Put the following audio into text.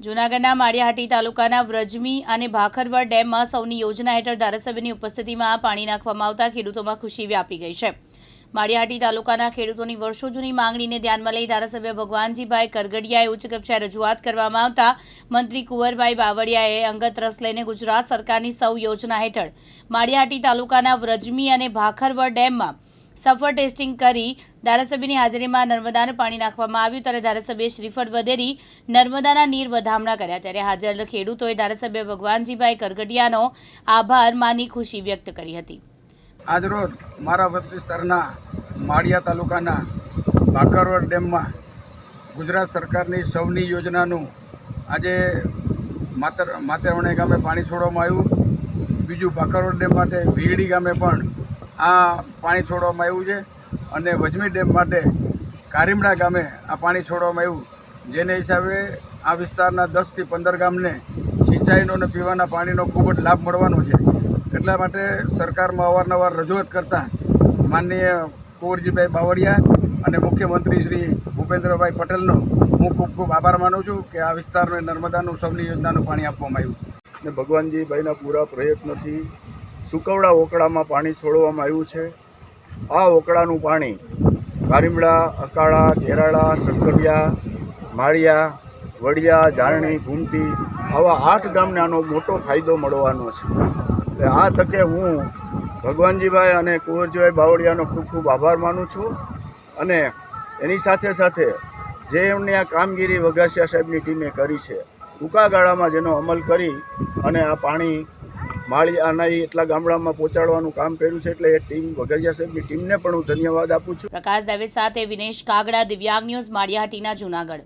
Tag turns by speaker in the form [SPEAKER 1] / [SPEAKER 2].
[SPEAKER 1] જૂનાગઢના માળિયાહાટી તાલુકાના વ્રજમી અને ભાખરવડ ડેમમાં સૌની યોજના હેઠળ ધારાસભ્યની ઉપસ્થિતિમાં પાણી નાખવામાં આવતા ખેડૂતોમાં ખુશી વ્યાપી ગઈ છે. માળિયાહાટી તાલુકાના ખેડૂતોની વર્ષો જૂની માંગણીને ધ્યાનમાં લઈ ધારાસભ્ય ભગવાનજીભાઈ કરગડિયાએ ઉચ્ચ કક્ષાએ રજૂઆત કરવામાં આવતા મંત્રી કુંવરભાઈ બાવળિયાએ અંગત રસ લઈને ગુજરાત સરકારની સૌ યોજના હેઠળ માળિયાહાટી તાલુકાના વ્રજમી અને ભાખરવડ ડેમમાં સફળ ટેસ્ટિંગ કરી ધારાસભ્યની હાજરીમાં નર્મદાને પાણી નાખવામાં આવ્યું ત્યારે ધારાસભ્ય શ્રીફળ વધેરી નર્મદાના નીર વધામણા કર્યા. ત્યારે હાજર ખેડૂતોએ ધારાસભ્ય ભગવાનજીભાઈ કરગટિયાનો આભાર માની ખુશી વ્યક્ત કરી હતી.
[SPEAKER 2] આજરોજ મારા વિસ્તારના માળિયા તાલુકાના ભાકરવડ ડેમમાં ગુજરાત સરકારની સૌની યોજનાનું આજે માતર માતરવણે ગામે પાણી છોડવામાં આવ્યું. બીજું ભાકરવડ ડેમ માટે વીરડી ગામે પણ આ પાણી છોડવામાં આવ્યું છે અને વજમી ડેમ માટે કારીમડા ગામે આ પાણી છોડવામાં આવ્યું. જેને હિસાબે આ વિસ્તારના દસથી પંદર ગામને સિંચાઈનો અને પીવાના પાણીનો ખૂબ જ લાભ મળવાનો છે. એટલા માટે સરકારમાં અવારનવાર રજૂઆત કરતા માનનીય કુંવરજીભાઈ બાવળિયા અને મુખ્યમંત્રી શ્રી ભૂપેન્દ્રભાઈ પટેલનો હું ખૂબ ખૂબ આભાર માનું છું કે આ વિસ્તારને નર્મદાનું સૌની યોજનાનું પાણી આપવામાં આવ્યું.
[SPEAKER 3] ને ભગવાનજીભાઈના પૂરા પ્રયત્નોથી સુકવડા ઓકળામાં પાણી છોડવામાં આવ્યું છે. આ ઓકળાનું પાણી કારીમડા, અકાળા, કેરાળા, શંકરિયા, માળિયા, વડિયા જારણી ઘૂમટી આવા આઠ ગામને આનો મોટો ફાયદો મળવાનો છે. એટલે આ તકે હું ભગવાનજીભાઈ અને કુંવરજીભાઈ બાવળિયાનો ખૂબ ખૂબ આભાર માનું છું અને એની સાથે સાથે જે એમની આ કામગીરી વઘાસિયા સાહેબની ટીમે કરી છે ટૂંકા ગાળામાં જેનો અમલ કરી અને આ પાણી માળી આના એટલા ગામડામાં પહોંચાડવાનું કામ કર્યું છે એટલે એ ટીમ વઘરિયા સાહેબની ટીમને પણ હું ધન્યવાદ આપું છું.
[SPEAKER 1] પ્રકાશ દવે સાથે વિનેશ કાગડા, દિવ્યાંગ ન્યૂઝ, માળિયાહાટીના જૂનાગઢ.